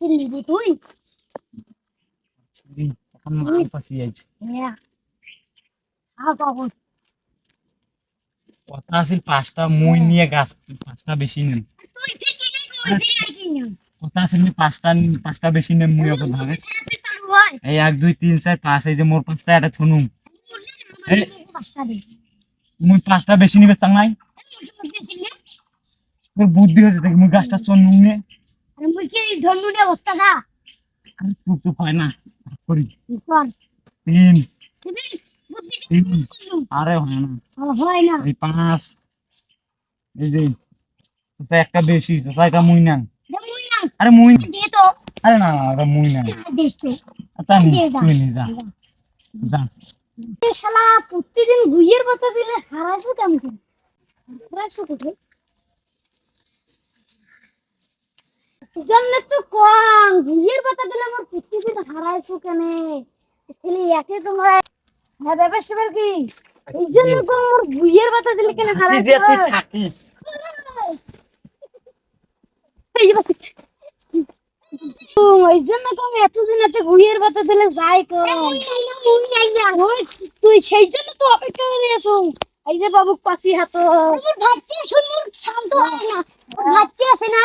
নিবি তুই? এখন মাল পাশি যাইছে। হ্যাঁ আ বাবু। কথা আছিল পাঁচটা মই নিয়ে গাছ পাঁচটা বেশি নেন না কথা আছিল পাঁচটা পাঁচটা বেশি নেন মুই অত হয়। এই এক দুই তিন চার পাঁচ এই যে মোর পাঁচটা এটা দে মুই পাঁচটা বেশি নিবে চাঙাই তোর বুদ্ধি হয়েছে দেখি মুই গাছটা চল মুই কি আরে চুপ হয় না করি? তিন। আরে হয় না। হয় না। এই পাঁচ। এই যে একটা বেশি আরে আরে না। না এটা মুই না। দেশ তো। তা নি তুই নি যা। যা। শালা প্রতিদিন গুইয়ের পাতা দিলে হারাইছো কেমন? হারাইছো কোথায়? জন্য তো কম দিলে আমার প্রতিদিন হারাইছো কেনে? একে তোমরা হ্যাঁ ব্যাপার সেবার কি? এই জন্য তো আমার গুইয়ের পাতা দিলে কেন হারাইছো? থাকিস। ওই জন্য তো আমি এতদিন এত গুইয়ের পাতা দিলে যাই তুই সেই জন্য তো অপেক্ষা করে আছো। এই যে বাবু পাশি হাত। ভাবছি শুনুন শান্ত হয় না। ভাবছি আছে না?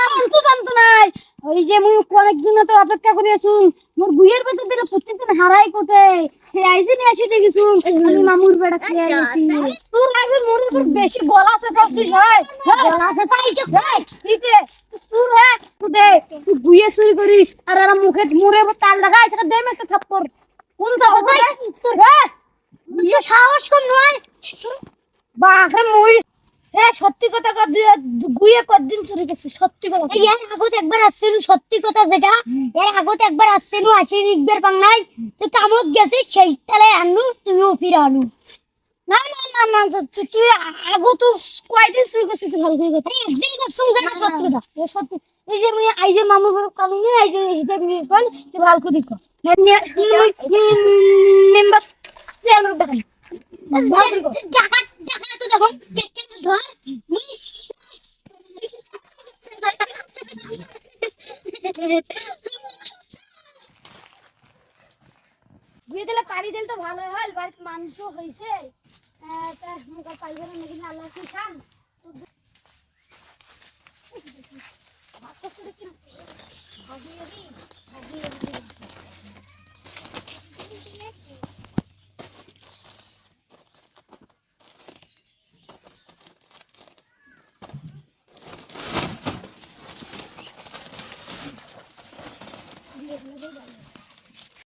ওই যে মুই কয়েকদিন তো অপেক্ষা করে আছো মোর গুইয়ের পাতা দিলে প্রত্যেকদিন হারাই কোথায় সেই আইজে নিয়ে আসি দেখিছু আমি মামুর বেড়া খেয়ে গেছি তোর আগে মোরে তোর বেশি গলা আছে সব তুই হয়? গলা আছে তাই তো ঠিক আছে তোর হ্যাঁ? তুই দে তুই গুইয়ে চুরি করিস আর আর মুখে মুড়ে তাল লাগাই সেটা দে মে একটা থাপ্পড়। কোন থাপ্পড় তোর হ্যাঁ? ইয়ে সাহস কম নয়। বাপরে মই সত্যি কথা গুইয়ে কদিন চুরি করছিস সত্যি কথা এর আগত একবার আসছিল সত্যি কথা যেটা এর আগত একবার আসছিল আসি নিকবের বাংলায় তুই কামত গেছিস সেই তালে আনু তুইও ফিরে আনু না না না না তুই তুই আগো তো কয়দিন চুরি করছিস ভালো করে কথা একদিন করছিস সত্যি কথা সত্যি এই যে মুই আই যে মামুর আই যে হিসাব নিয়ে কল তুই ভালো করে কর মেম্বার চেয়ারম্যান কর টাকা টাকা তো দেখো কেন ধর গুয়ে দিলে পাড়ি দিলে তো ভালো হয় বাড়িতে মাংস হয়েছে আহ, তা পাইবে না নাকি আল্লাহ কি